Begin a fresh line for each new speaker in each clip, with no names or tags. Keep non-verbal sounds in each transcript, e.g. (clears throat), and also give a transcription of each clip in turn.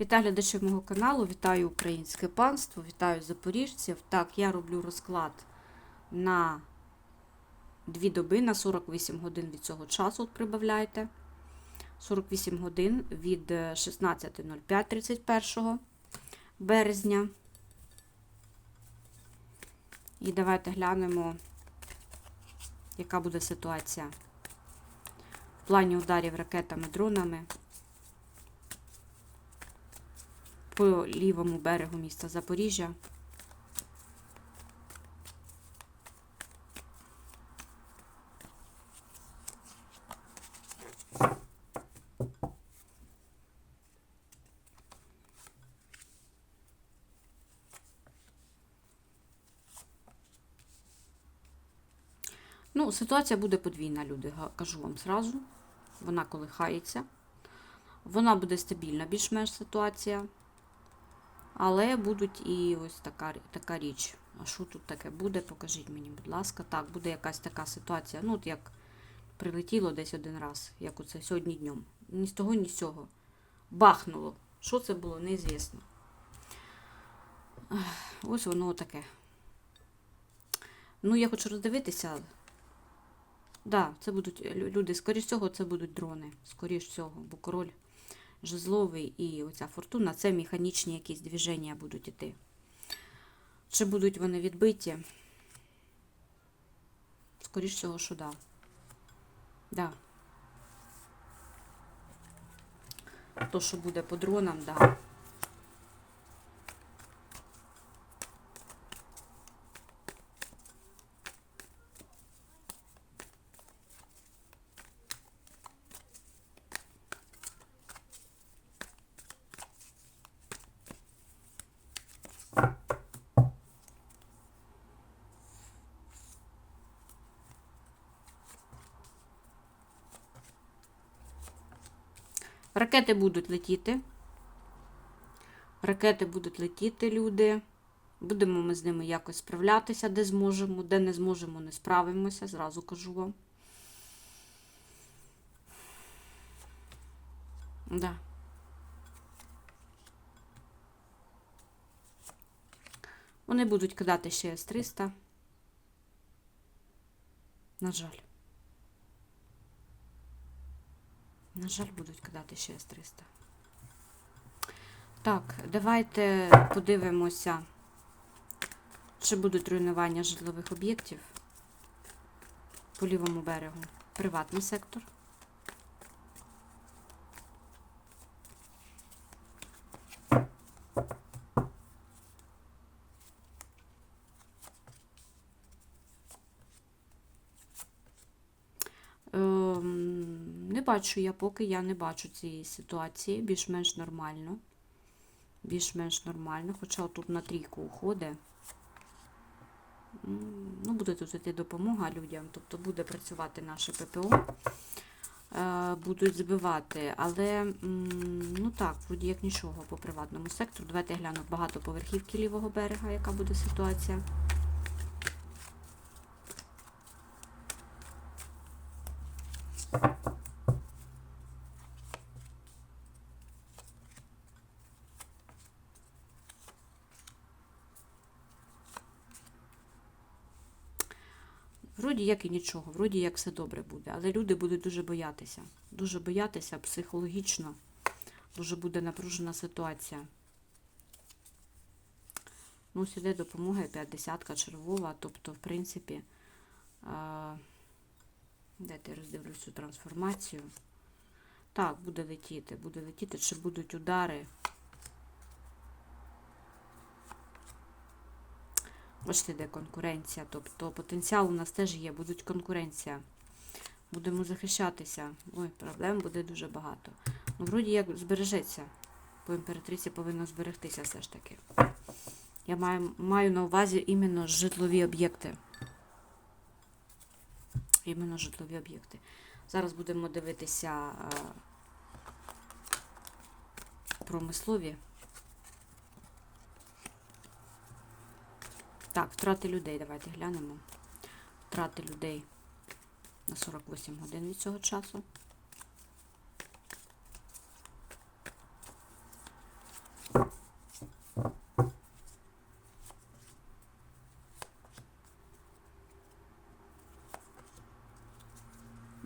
Вітаю глядачів мого каналу, вітаю українське панство, вітаю запоріжців. Так, я роблю розклад на дві доби, на 48 годин від цього часу, от прибавляйте. 48 годин від е, 16.05 31 березня. І давайте глянемо, яка буде ситуація в плані ударів ракетами, дронами. По лівому берегу міста Запоріжжя. Ну, ситуація буде подвійна, люди, кажу вам зразу. Вона колихається. Вона буде стабільна, більш-менш ситуація. Але будуть і ось така, така річ. А що тут таке буде? Покажіть мені, будь ласка. Так, буде якась така ситуація. Ну, от як прилетіло десь один раз, як оце сьогодні днем. Ні з того, ні з цього. Бахнуло. Що це було, неізвісно. Ось воно таке. Ну, я хочу роздивитися. Так, да, це будуть люди, скоріш всього, це будуть дрони. Скоріш всього, бо король жезловий і оця фортуна це механічні якісь движення будуть іти. Чи будуть вони відбиті? Скоріш всього, що да. Да. То, що буде по дронам, да. Ракети будуть летіти. Ракети будуть летіти, люди. Будемо ми з ними якось справлятися, де зможемо, де не зможемо, не справимося, зразу кажу вам. Да. Вони будуть кидати ще С-300. На жаль. На жаль, будуть кидати ще С-300. Так, давайте подивимося, чи будуть руйнування житлових об'єктів по лівому берегу. Приватний сектор. Ем, не бачу я, поки я не бачу цієї ситуації. Більш-менш нормально. Більш-менш нормально. Хоча тут на трійку уходить. Ну, буде тут іти допомога людям, тобто буде працювати наше ППО. Е, Будуть збивати, але ну так, вроді як нічого по приватному сектору. Давайте гляну багатоповерхівки лівого берега, яка буде ситуація. Вроді як і нічого, вроді як все добре буде, але люди будуть дуже боятися. Дуже боятися психологічно. Дуже буде напружена ситуація. Ну, сюди допомога 50 червова, тобто, в принципі, дайте я роздивлюсь цю трансформацію. Так, буде летіти, буде летіти, чи будуть удари. Бачите, де конкуренція. Тобто потенціал у нас теж є, будуть конкуренція. Будемо захищатися. Ой, проблем буде дуже багато. Ну, вроді як збережеться. По імператриці повинно зберегтися все ж таки. Я маю, маю на увазі іменно житлові об'єкти. Іменно житлові об'єкти. Зараз будемо дивитися е, промислові. Так, втрати людей. Давайте глянемо. Втрати людей на 48 годин від цього часу.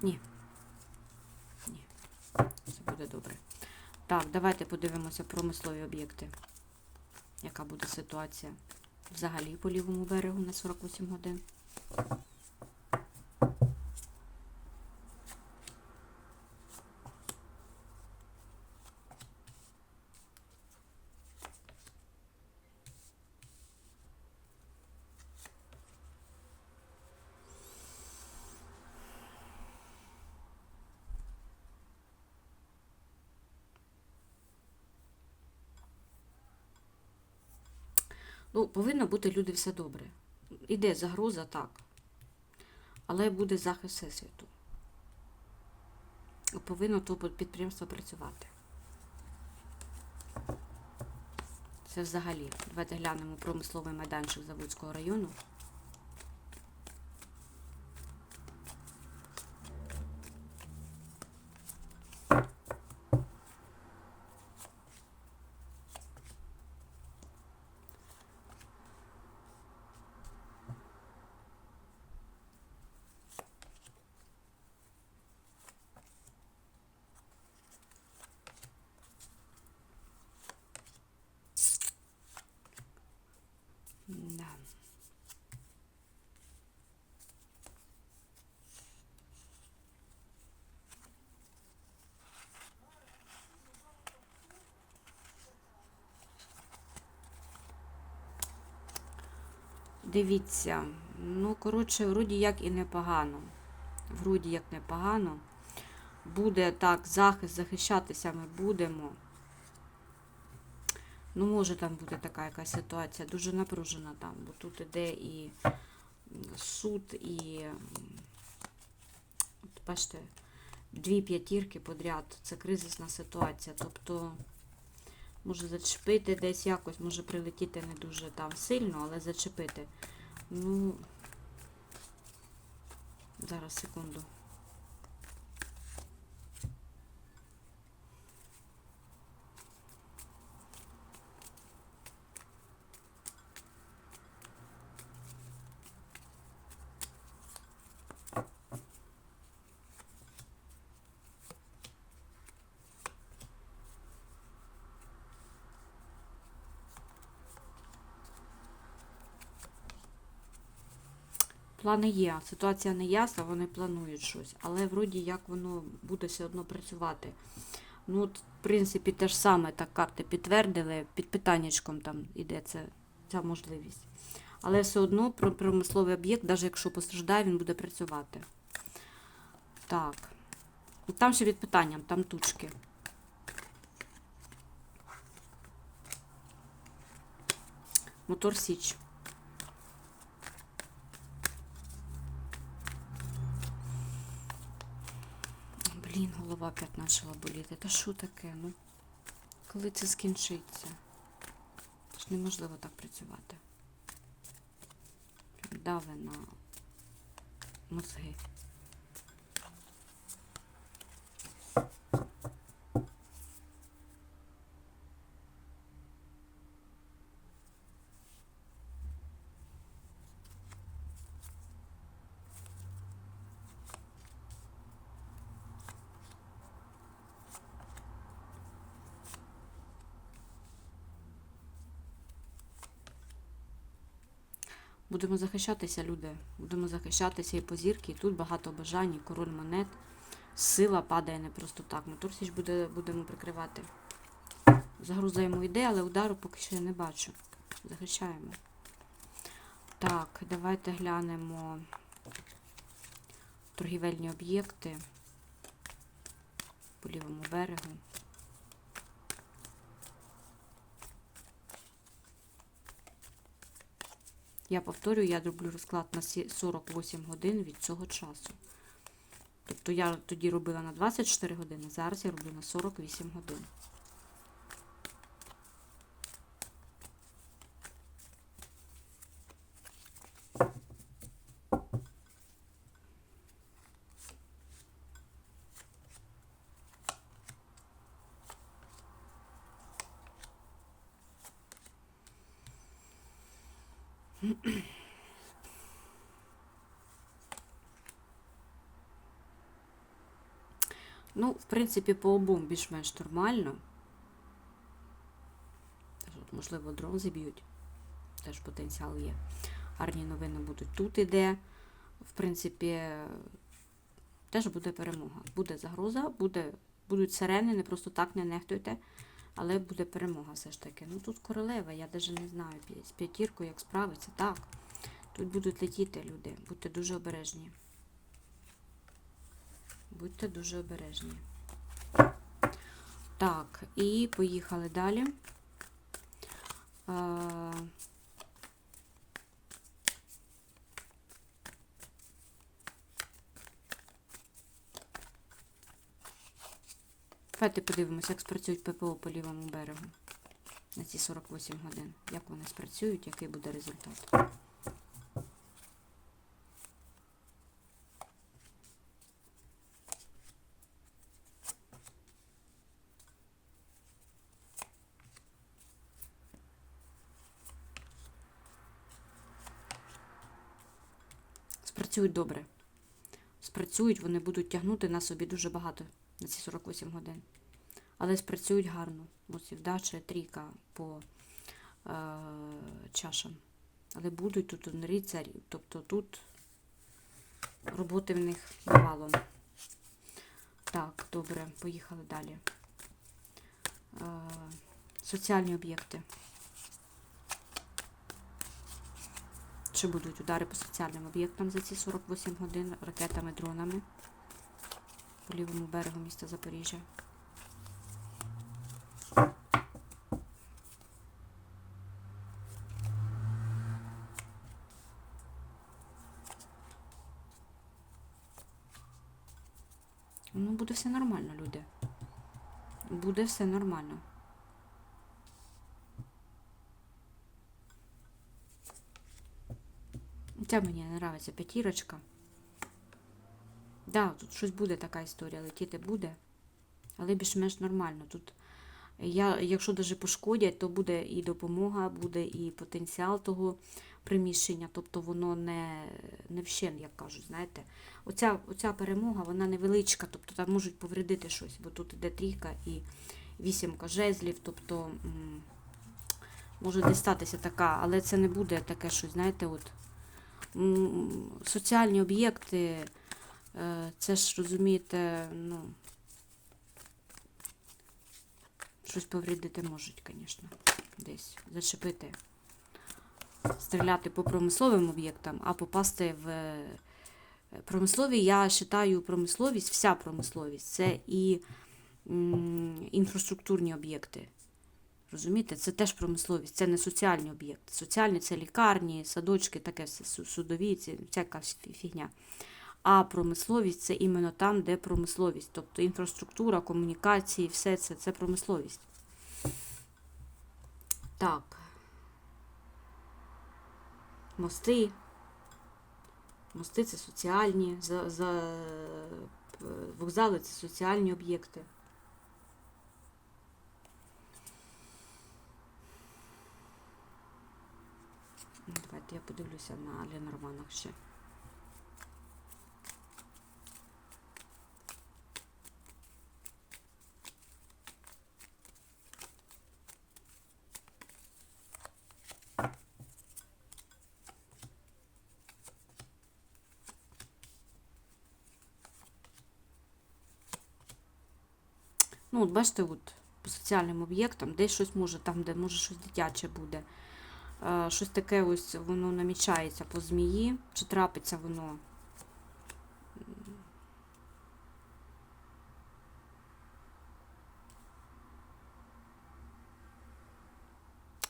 Ні. Ні. Все буде добре. Так, давайте подивимося промислові об'єкти. Яка буде ситуація? Взагалі по лівому берегу на 48 годин? Ну, повинно бути люди все добре. Іде загроза, так. Але буде захист всесвіту. Повинно то підприємство працювати. Це взагалі. Давайте глянемо промисловий майданчик Заводського району. Да. Дивіться, ну, коротше, вроді як і непогано. Вроді як непогано. Буде так, захист, захищатися ми будемо. Ну, може там бути така якась ситуація, дуже напружена там, бо тут іде і суд, і бачите, дві п'ятірки подряд. Це кризисна ситуація. Тобто, може зачепити десь якось, може прилетіти не дуже там сильно, але зачепити. Ну, зараз секунду. Плани є, ситуація не ясна, вони планують щось, але вроді як воно буде все одно працювати. Ну, от, в принципі, те ж саме так карти підтвердили, під питаннячком там іде це, ця можливість. Але все одно про промисловий об'єкт, навіть якщо постраждає, він буде працювати. Так. Там ще під питанням, там тучки. Мотор Січ. Блін, голова п'ять почала боліти. Та що таке? Ну, коли це скінчиться? Ж неможливо так працювати. Дави на мозги. Будемо захищатися, люди. Будемо захищатися і по зірки, і тут багато бажань, і король монет. Сила падає не просто так. Мотор Січ буде, будемо прикривати. Загруза йому йде, але удару поки що я не бачу. Захищаємо. Так, давайте глянемо торгівельні об'єкти по лівому берегу. Я повторюю, я роблю розклад на 48 годин від цього часу. Тобто я тоді робила на 24 години, зараз я роблю на 48 годин. (clears throat) Ну, в принципі, по обом більш-менш нормально. можливо, дрон зіб'ють. Теж потенціал є. Гарні новини будуть. Тут іде, в принципі, теж буде перемога. Буде загроза, буде, будуть сирени, не просто так не нехтуйте, але буде перемога все ж таки. Ну тут королева, я навіть не знаю, з п'ятіркою як справиться. Так. Тут будуть летіти люди. Будьте дуже обережні. Будьте дуже обережні. Так, і поїхали далі. Давайте подивимося, як спрацюють ППО по лівому берегу на ці 48 годин. Як вони спрацюють, який буде результат. Спрацюють добре. Спрацюють, вони будуть тягнути на собі дуже багато на ці 48 годин. Але спрацюють гарно. Ось і вдача, трійка по е, чашам. Але будуть тут рицарі, тобто тут роботи в них навалом. Так, добре, поїхали далі. Е, соціальні об'єкти. Чи будуть удари по соціальним об'єктам за ці 48 годин ракетами, дронами по лівому берегу міста Запоріжжя? Ну, буде все нормально, люди. Буде все нормально. Це мені не подобається п'ятірочка. Да, тут щось буде така історія, летіти буде. Але більш-менш нормально. Тут, я, якщо даже пошкодять, то буде і допомога, буде і потенціал того приміщення, тобто воно не не вщен, як кажуть, знаєте. Оця, оця перемога, вона невеличка, тобто там можуть повредити щось, бо тут іде трійка і вісімка жезлів, тобто може десь статися така, але це не буде таке щось, знаєте, от соціальні об'єкти, е, це ж розумієте, ну. Щось повредити можуть, звісно, десь зачепити стріляти по промисловим об'єктам, а попасти в е, промислові, я вважаю промисловість, вся промисловість це і інфраструктурні об'єкти. Розумієте, це теж промисловість, це не соціальні об'єкти. Соціальні це лікарні, садочки, таке все, судові, це всяка фігня. А промисловість це іменно там, де промисловість. Тобто інфраструктура, комунікації, все це це промисловість. Так мости. Мости це соціальні, за, за, вокзали це соціальні об'єкти. Давайте я подивлюся на Ленорманах ще. Ну, от бачите, от по соціальним об'єктам, десь щось може, там, де може щось дитяче буде. Е, щось таке ось воно намічається по змії, чи трапиться воно.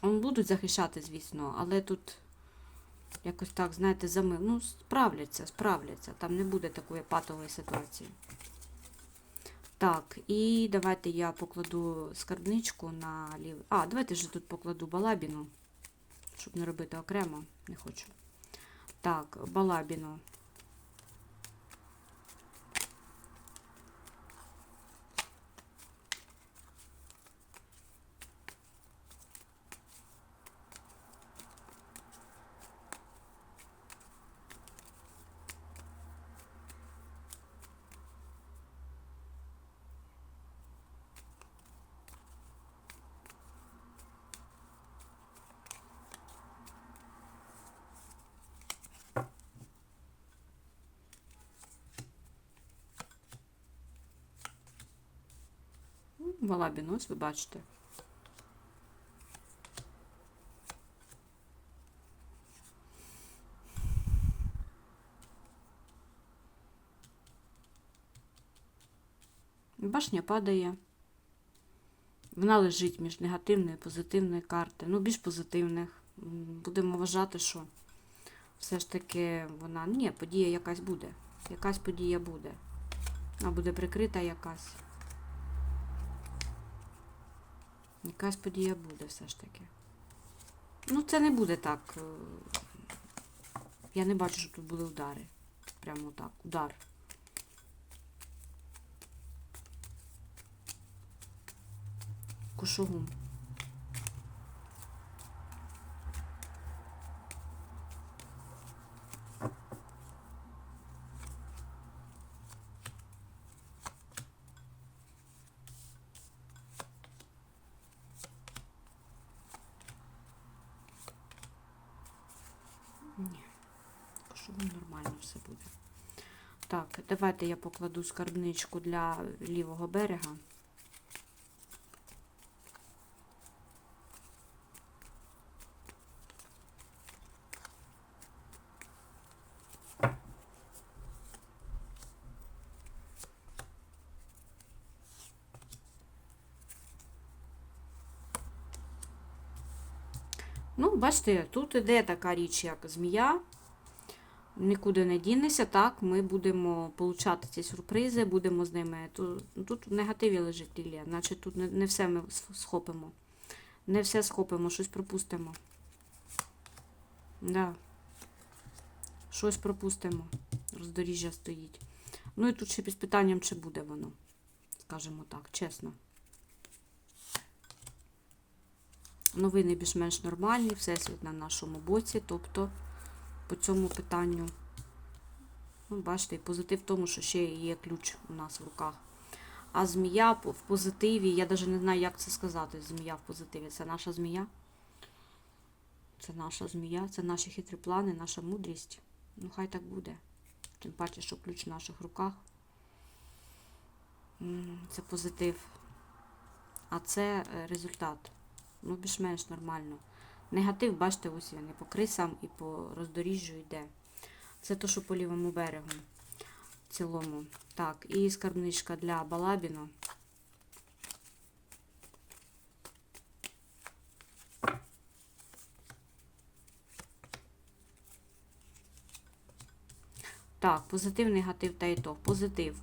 Будуть захищати, звісно, але тут якось так, знаєте, замил. Ну, справляться, справляться. Там не буде такої патової ситуації. Так, і давайте я покладу скарбничку на лівий. А, давайте вже тут покладу балабіну, щоб не робити окремо, не хочу. Так, балабіну. Валабін, ось ви бачите. Башня падає. Вона лежить між негативної і позитивної карти. Ну, більш позитивних. Будемо вважати, що все ж таки вона. Ні, подія якась буде. Якась подія буде. Вона буде прикрита якась. Якась подія буде все ж таки. Ну, це не буде так. е, Я не бачу, що тут були удари. Прямо так. Удар. Кушугум. Ні, кушугум нормально все буде. Так, давайте я покладу скарбничку для лівого берега. Ну, бачите, тут іде така річ, як змія. Нікуди не дінешся, так, ми будемо получати ці сюрпризи, будемо з ними. Тут, тут в негативі лежить Лілія, значить тут не, не все ми схопимо. Не все схопимо, щось пропустимо. Да. Щось пропустимо. Роздоріжжя стоїть. Ну і тут ще під питанням, чи буде воно. Скажімо так, чесно. Новини більш-менш нормальні, всесвіт на нашому боці, тобто по цьому питанню. Ну, бачите, позитив в тому, що ще є ключ у нас в руках. А змія в позитиві, я навіть не знаю, як це сказати. Змія в позитиві. Це наша змія. Це наша змія, це наші хитрі плани, наша мудрість. Ну, хай так буде. Тим паче, що ключ в наших руках. Це позитив. А це е, результат. Ну, більш-менш нормально. Негатив, бачите, ось він і по крисам, і по роздоріжжю йде. Це то, що по лівому берегу. В цілому. Так, і скарбничка для Балабіну. Так, позитив, негатив та ітог. Позитив.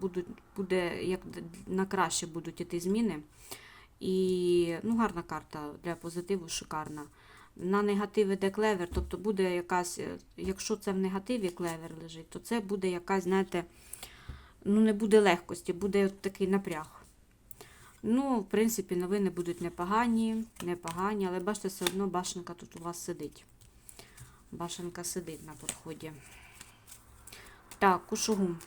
Будуть, буде, як на краще будуть іти зміни. І ну, гарна карта для позитиву, шикарна. На негатив іде клевер, тобто буде якась, е, якщо це в негативі клевер лежить, то це буде якась, знаєте, ну не буде легкості, буде от такий напряг. Ну, в принципі, новини будуть непогані, непогані, але бачите, все одно башенка тут у вас сидить. Башенка сидить на підході. Так, кушугум.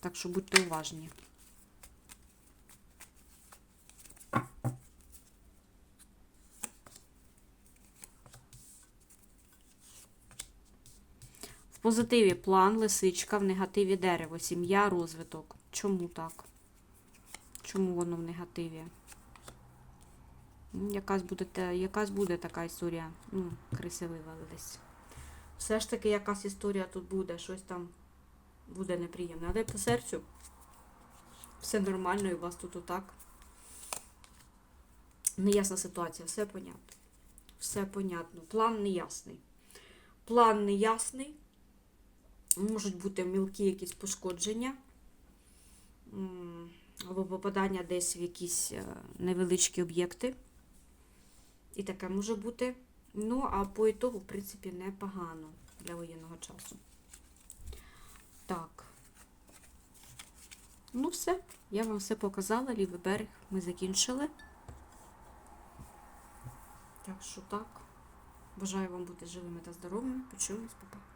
Так що будьте уважні. В позитиві план, лисичка, в негативі дерево, сім'я, розвиток. Чому так? Чому воно в негативі? Ну, Якась буде, якась буде така історія. Ну, криси вивалились. Все ж таки якась історія тут буде, щось там буде неприємне. Але по серцю все нормально і у вас тут отак. Неясна ситуація, все понятно. Все понятно. План неясний. План неясний. Можуть бути мілкі якісь пошкодження. Або попадання десь в якісь е, невеличкі об'єкти. І таке може бути. Ну, а по ітогу, в принципі, непогано для воєнного часу. Так. Ну, все. Я вам все показала. Лівий берег ми закінчили. Так що так. Бажаю вам бути живими та здоровими. Почуємось, па-па.